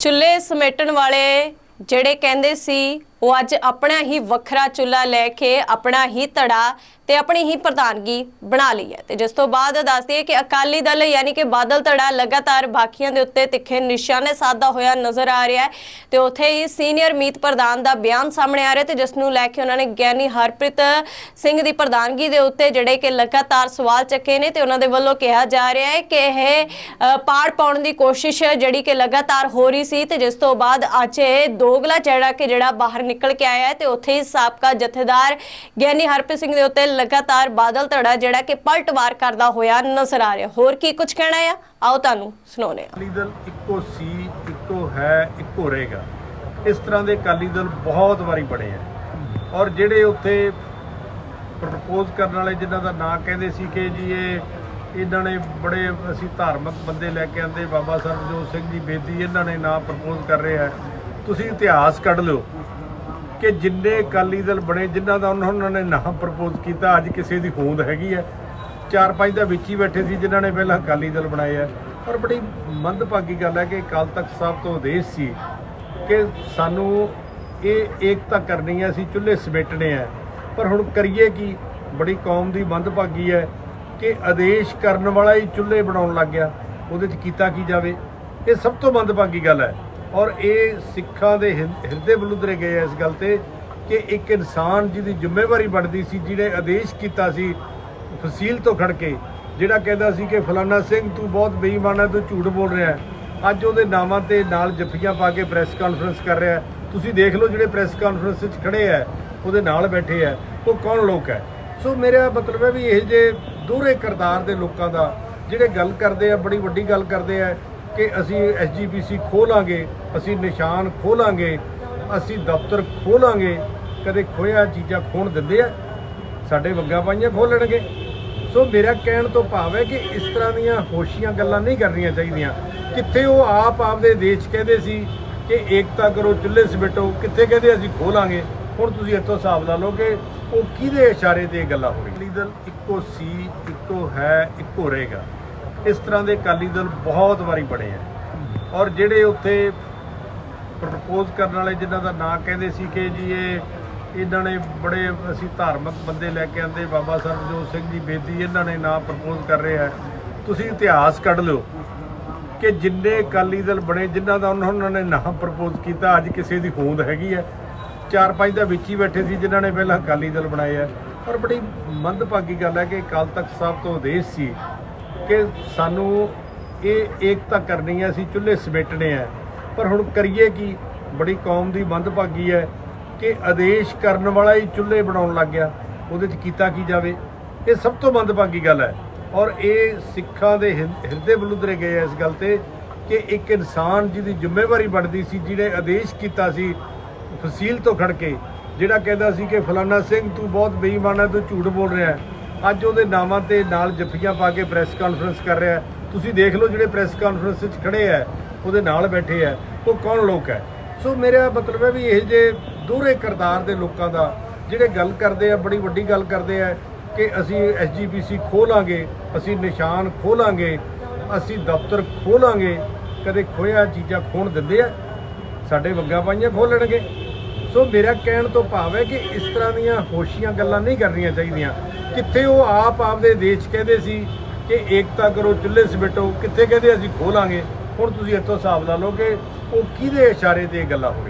ਚੁੱਲ੍ਹੇ ਸਮੇਟਣ ਵਾਲੇ ਜਿਹੜੇ ਕਹਿੰਦੇ ਸੀ ਉਹ ਅੱਜ ਆਪਣਾ ਹੀ ਵੱਖਰਾ ਚੁੱਲ੍ਹਾ ਲੈ ਕੇ ਆਪਣਾ ਹੀ ਧੜਾ ਤੇ ਆਪਣੀ ਹੀ ਪ੍ਰਧਾਨਗੀ ਬਣਾ ਲਈ ਹੈ। ਤੇ ਜਿਸ ਤੋਂ ਬਾਅਦ ਦੱਸਦੀ ਹੈ ਕਿ ਅਕਾਲੀ ਦਲ ਯਾਨੀ ਕਿ ਬਾਦਲ ਧੜਾ ਲਗਾਤਾਰ ਬਾਕੀਆਂ ਦੇ ਉੱਤੇ ਤਿੱਖੇ ਨਿਸ਼ਾਨੇ ਸਾਧਦਾ ਹੋਇਆ ਨਜ਼ਰ ਆ ਰਿਹਾ ਹੈ ਤੇ ਉੱਥੇ ਹੀ ਸੀਨੀਅਰ ਮੀਤ ਪ੍ਰਧਾਨ ਦਾ ਬਿਆਨ ਸਾਹਮਣੇ ਆ ਰਿਹਾ ਤੇ ਜਿਸ ਨੂੰ ਲੈ ਕੇ ਉਹਨਾਂ ਨੇ ਗਿਆਨੀ ਹਰਪ੍ਰੀਤ ਸਿੰਘ ਦੀ ਪ੍ਰਧਾਨਗੀ ਦੇ ਉੱਤੇ ਜਿਹੜੇ ਕਿ ਲਗਾਤਾਰ ਸਵਾਲ ਚੱਕੇ ਨੇ ਤੇ ਉਹਨਾਂ ਦੇ ਵੱਲੋਂ ਕਿਹਾ ਜਾ ਰਿਹਾ ਹੈ ਕਿ ਇਹ ਪਾੜ ਪਾਉਣ ਦੀ ਕੋਸ਼ਿਸ਼ ਜਿਹੜੀ ਕਿ ਲਗਾਤਾਰ ਹੋ ਰਹੀ ਸੀ ਤੇ ਜਿਸ ਤੋਂ ਬਾਅਦ ਅੱਜ ਇਹ ਦੋਗਲਾ ਜਿਹੜਾ ਕਿ ਜਿਹੜਾ ਬਾਹਰ ਨਿਕਲ ਕੇ ਆਇਆ ਹੈ ਤੇ ਉੱਥੇ ਹੀ ਸਾਬਕਾ ਜਥੇਦਾਰ ਗਿਆਨੀ ਹਰਪ੍ਰੀਤ ਸਿੰਘ ਦੇ ਉੱਤੇ ਲਗਾਤਾਰ ਬਾਦਲ ਧੜਾ ਜਿਹੜਾ ਕਿ ਪਲਟਵਾਰ ਕਰਦਾ ਹੋਇਆ ਨਜ਼ਰ ਆ ਰਿਹਾ। ਹੋਰ ਕੀ ਕੁਝ ਕਹਿਣਾ ਹੈ ਆਓ ਤੁਹਾਨੂੰ ਸੁਣਾਉਂਦੇ ਹਾਂ। ਅਕਾਲੀ ਦਲ ਇੱਕੋ ਸੀ, ਇੱਕੋ ਹੈ, ਇੱਕੋ ਰਹੇਗਾ। ਇਸ ਤਰ੍ਹਾਂ ਦੇ ਅਕਾਲੀ ਦਲ ਬਹੁਤ ਵਾਰੀ ਬਣੇ ਆ। ਔਰ ਜਿਹੜੇ ਉੱਥੇ ਪ੍ਰਪੋਜ਼ ਕਰਨ ਵਾਲੇ ਜਿਨ੍ਹਾਂ ਦਾ ਨਾਂ ਕਹਿੰਦੇ ਸੀ ਕਿ ਜੀ ਇਹ ਇਹਨਾਂ ਨੇ ਬੜੇ ਅਸੀਂ ਧਾਰਮਿਕ ਬੰਦੇ ਲੈ ਕੇ ਆਂਦੇ, ਬਾਬਾ ਸਰਬਜੋਤ ਸਿੰਘ ਜੀ ਬੇਦੀ ਇਹਨਾਂ ਨੇ ਨਾਂ ਪ੍ਰਪੋਜ਼ ਕਰ ਰਿਹਾ ਤੁਸੀਂ ਇਤਿਹਾਸ ਕੱਢ ਲਿਓ। ਕਿ ਜਿੰਨੇ ਅਕਾਲੀ ਦਲ ਬਣੇ, ਜਿਨ੍ਹਾਂ ਦਾ ਉਹਨਾਂ ਉਹਨਾਂ ਨੇ ਨਾਮ ਪ੍ਰਪੋਜ਼ ਕੀਤਾ, ਅੱਜ ਕਿਸੇ ਦੀ ਹੋਂਦ ਹੈਗੀ ਹੈ। ਚਾਰ ਪੰਜ ਦਾ ਵਿੱਚ ਹੀ ਬੈਠੇ ਸੀ, ਜਿਨ੍ਹਾਂ ਨੇ ਪਹਿਲਾਂ ਅਕਾਲੀ ਦਲ ਬਣਾਏ ਆ। ਪਰ ਬੜੀ ਮੰਦਭਾਗੀ ਗੱਲ ਹੈ ਕਿ ਅਕਾਲ ਤਖਤ ਸਾਹਿਬ ਤੋਂ ਆਦੇਸ਼ ਸੀ ਕਿ ਸਾਨੂੰ ਇਹ ਏਕਤਾ ਕਰਨੀ ਹੈ, ਅਸੀਂ ਚੁੱਲ੍ਹੇ ਸਮੇਟਣੇ ਆ। ਪਰ ਹੁਣ ਕਰੀਏ ਕੀ? ਬੜੀ ਕੌਮ ਦੀ ਮੰਦਭਾਗੀ ਹੈ ਕਿ ਆਦੇਸ਼ ਕਰਨ ਵਾਲਾ ਹੀ ਚੁੱਲ੍ਹੇ ਬਣਾਉਣ ਲੱਗ ਗਿਆ। ਉਹਦੇ 'ਚ ਕੀਤਾ ਕੀ ਜਾਵੇ? ਇਹ ਸਭ ਤੋਂ ਮੰਦਭਾਗੀ ਗੱਲ ਹੈ। ਔਰ ਇਹ ਸਿੱਖਾਂ ਦੇ ਹਿਰ- ਹਿਰਦੇ ਬਲੁਦਰੇ ਗਏ ਇਸ ਗੱਲ ਤੇ ਕਿ ਇੱਕ ਇਨਸਾਨ ਜਿਹਦੀ ਜ਼ਿੰਮੇਵਾਰੀ ਬਣਦੀ ਸੀ, ਜਿਹਨੇ ਆਦੇਸ਼ ਕੀਤਾ ਸੀ ਫਸੀਲ ਤੋਂ ਖੜ ਕੇ, ਜਿਹੜਾ ਕਹਿੰਦਾ ਸੀ ਕਿ ਫਲਾਨਾ ਸਿੰਘ ਤੂੰ ਬਹੁਤ ਬੇਈਮਾਨ ਹੈ ਤੂੰ ਝੂਠ ਬੋਲ ਰਿਹਾ ਹੈ। ਅੱਜ ਉਹਦੇ ਨਾਵਾਂ ਤੇ ਨਾਲ ਜੱਫੀਆਂ ਪਾ ਕੇ ਪ੍ਰੈਸ ਕਾਨਫਰੰਸ ਕਰ ਰਿਹਾ ਤੁਸੀਂ ਦੇਖ ਲਓ ਜਿਹੜੇ ਪ੍ਰੈਸ ਕਾਨਫਰੰਸ ਵਿੱਚ ਖੜੇ ਆ, ਉਹਦੇ ਨਾਲ ਬੈਠੇ ਆ, ਉਹ ਕੌਣ ਲੋਕ ਹੈ? ਸੋ ਮੇਰਾ ਮਤਲਬ ਹੈ ਵੀ ਇਹ ਜੇ ਦੋਹਰੇ ਕਰਤਾਰ ਦੇ ਲੋਕਾਂ ਦਾ ਜਿਹੜੇ ਗੱਲ ਕਰਦੇ ਆ, ਬੜੀ ਵੱਡੀ ਗੱਲ ਕਰਦੇ ਆ ਕਿ ਅਸੀਂ ਐਸਜੀਪੀਸੀ ਖੋਲਾਂਗੇ, ਅਸੀਂ ਨਿਸ਼ਾਨ ਖੋਲਾਂਗੇ, ਅਸੀਂ ਦਫ਼ਤਰ ਖੋਲਾਂਗੇ, ਕਦੇ ਖੋਇਆ ਚੀਜ਼ਾਂ ਖੋਣ ਦਿੰਦੇ ਆ, ਸਾਡੇ ਵੱਗਾ ਪਾਈਆਂ ਖੋਲਣਗੇ। ਸੋ ਮੇਰਾ ਕਹਿਣ ਤੋਂ ਭਾਵ ਹੈ ਕਿ ਇਸ ਤਰ੍ਹਾਂ ਦੀਆਂ ਹੋਸ਼ੀਆਂ ਗੱਲਾਂ ਨਹੀਂ ਕਰਨੀਆਂ ਚਾਹੀਦੀਆਂ। ਕਿੱਥੇ ਉਹ ਆਪ ਆਪਦੇ ਦੇਸ਼ ਕਹਿੰਦੇ ਸੀ ਕਿ ਏਕਤਾ ਕਰੋ, ਚੁੱਲ੍ਹੇ ਸਮੇਟੋ, ਕਿੱਥੇ ਕਹਿੰਦੇ ਅਸੀਂ ਖੋਲਾਂਗੇ? ਹੁਣ ਤੁਸੀਂ ਇੱਥੋਂ ਹਿਸਾਬ ਲਾ ਲਓ ਕਿ ਉਹ ਕਿਹਦੇ ਇਸ਼ਾਰੇ ਤੇ ਗੱਲਾਂ ਹੋ ਰਹੀਆਂ? ਅਕਾਲੀ ਇੱਕੋ ਸੀ, ਇੱਕੋ ਹੈ, ਇੱਕੋ ਰਹੇਗਾ। ਇਸ ਤਰ੍ਹਾਂ ਦੇ ਅਕਾਲੀ ਦਲ ਬਹੁਤ ਵਾਰੀ ਬਣੇ ਆ। ਔਰ ਜਿਹੜੇ ਉੱਥੇ ਪ੍ਰਪੋਜ਼ ਕਰਨ ਵਾਲੇ ਜਿਨ੍ਹਾਂ ਦਾ ਨਾਂ ਕਹਿੰਦੇ ਸੀ ਕਿ ਜੀ ਇਹ ਇਹਨਾਂ ਨੇ ਬੜੇ ਅਸੀਂ ਧਾਰਮਿਕ ਬੰਦੇ ਲੈ ਕੇ ਆਂਦੇ ਬਾਬਾ ਸਰਬਜੋਤ ਸਿੰਘ ਜੀ ਬੇਦੀ ਇਹਨਾਂ ਨੇ ਨਾਂ ਪ੍ਰਪੋਜ਼ ਕਰ ਰਹੇ ਆ। ਤੁਸੀਂ ਇਤਿਹਾਸ ਕੱਢ ਲਿਓ ਕਿ ਜਿੰਨੇ ਅਕਾਲੀ ਦਲ ਬਣੇ, ਜਿਨ੍ਹਾਂ ਦਾ ਉਹਨਾਂ ਨੇ ਨਾਮ ਪ੍ਰਪੋਜ਼ ਕੀਤਾ, ਅੱਜ ਕਿਸੇ ਦੀ ਹੋਂਦ ਹੈਗੀ ਹੈ ਚਾਰ ਪੰਜ ਦਾ ਵਿੱਚ ਹੀ ਬੈਠੇ ਸੀ ਜਿਨ੍ਹਾਂ ਨੇ ਪਹਿਲਾਂ ਅਕਾਲੀ ਦਲ ਬਣਾਏ ਆ। ਪਰ ਬੜੀ ਮੰਦਭਾਗੀ ਗੱਲ ਹੈ ਕਿ ਅਕਾਲ ਤਖਤ ਸਾਹਿਬ ਤੋਂ ਉਦੇਸ਼ ਸੀ। ਕਿ ਸਾਨੂੰ ਇਹ ਏਕਤਾ ਕਰਨੀ ਹੈ, ਅਸੀਂ ਚੁੱਲ੍ਹੇ ਸਮੇਟਣੇ ਆ ਪਰ ਹੁਣ ਕਰੀਏ ਕੀ? ਬੜੀ ਕੌਮ ਦੀ ਮੰਦਭਾਗੀ ਹੈ ਕਿ ਆਦੇਸ਼ ਕਰਨ ਵਾਲਾ ਹੀ ਚੁੱਲ੍ਹੇ ਬਣਾਉਣ ਲੱਗ ਗਿਆ। ਉਹਦੇ 'ਚ ਕੀਤਾ ਕੀ ਜਾਵੇ? ਇਹ ਸਭ ਤੋਂ ਮੰਦਭਾਗੀ ਗੱਲ ਹੈ। ਔਰ ਇਹ ਸਿੱਖਾਂ ਦੇ ਹਿਰ- ਹਿਰਦੇ ਬਲੁਦਰੇ ਗਏ ਆ ਇਸ ਗੱਲ ਤੇ ਕਿ ਇੱਕ ਇਨਸਾਨ ਜਿਹਦੀ ਜ਼ਿੰਮੇਵਾਰੀ ਬਣਦੀ ਸੀ, ਜਿਹਨੇ ਆਦੇਸ਼ ਕੀਤਾ ਸੀ ਫਸੀਲ ਤੋਂ ਖੜ ਕੇ, ਜਿਹੜਾ ਕਹਿੰਦਾ ਸੀ ਕਿ ਫਲਾਨਾ ਸਿੰਘ ਤੂੰ ਬਹੁਤ ਬੇਈਮਾਨ ਹੈ, ਤੂੰ ਝੂਠ ਬੋਲ ਰਿਹਾ ਹੈ। ਅੱਜ ਉਹਦੇ ਨਾਵਾਂ ਤੇ ਨਾਲ ਜੱਫੀਆਂ ਪਾ ਕੇ ਪ੍ਰੈਸ ਕਾਨਫਰੰਸ ਕਰ ਰਿਹਾ ਤੁਸੀਂ ਦੇਖ ਲਓ ਜਿਹੜੇ ਪ੍ਰੈਸ ਕਾਨਫਰੰਸ ਵਿੱਚ ਖੜੇ ਆ ਉਹਦੇ ਨਾਲ ਬੈਠੇ ਆ ਉਹ ਕੌਣ ਲੋਕ ਹੈ? ਸੋ ਮੇਰਾ ਮਤਲਬ ਹੈ ਵੀ ਇਹ ਜੇ ਦੋਹਰੇ ਕਰਤਾਰ ਦੇ ਲੋਕਾਂ ਦਾ ਜਿਹੜੇ ਗੱਲ ਕਰਦੇ ਆ, ਬੜੀ ਵੱਡੀ ਗੱਲ ਕਰਦੇ ਆ ਕਿ ਅਸੀਂ ਐਸਜੀਪੀਸੀ ਖੋਲਾਂਗੇ, ਅਸੀਂ ਨਿਸ਼ਾਨ ਖੋਲਾਂਗੇ, ਅਸੀਂ ਦਫ਼ਤਰ ਖੋਲਾਂਗੇ, ਕਦੇ ਖੋਇਆ ਚੀਜ਼ਾਂ ਖੋਣ ਦਿੰਦੇ ਆ, ਸਾਡੇ ਵੱਗਾ ਪਾਈਆਂ ਖੋਲਣਗੇ। ਸੋ ਮੇਰਾ ਕਹਿਣ ਤੋਂ ਭਾਵ ਹੈ ਕਿ ਇਸ ਤਰ੍ਹਾਂ ਦੀਆਂ ਹੋਸ਼ੀਆਂ ਗੱਲਾਂ ਨਹੀਂ ਕਰਨੀਆਂ ਚਾਹੀਦੀਆਂ। ਕਿੱਥੇ ਉਹ ਆਪ ਆਪਦੇ ਦੇਸ਼ ਕਹਿੰਦੇ ਸੀ ਕਿ ਏਕਤਾ ਕਰੋ, ਚੁੱਲ੍ਹੇ ਸਮੇਟੋ, ਕਿੱਥੇ ਕਹਿੰਦੇ ਅਸੀਂ ਖੋਲਾਂਗੇ? ਹੁਣ ਤੁਸੀਂ ਇੱਥੋਂ ਹਿਸਾਬ ਲਾ ਲਓ ਕਿ ਉਹ ਕਿਹਦੇ ਇਸ਼ਾਰੇ ਤੇ ਗੱਲਾਂ ਹੋ ਰਹੀਆਂ?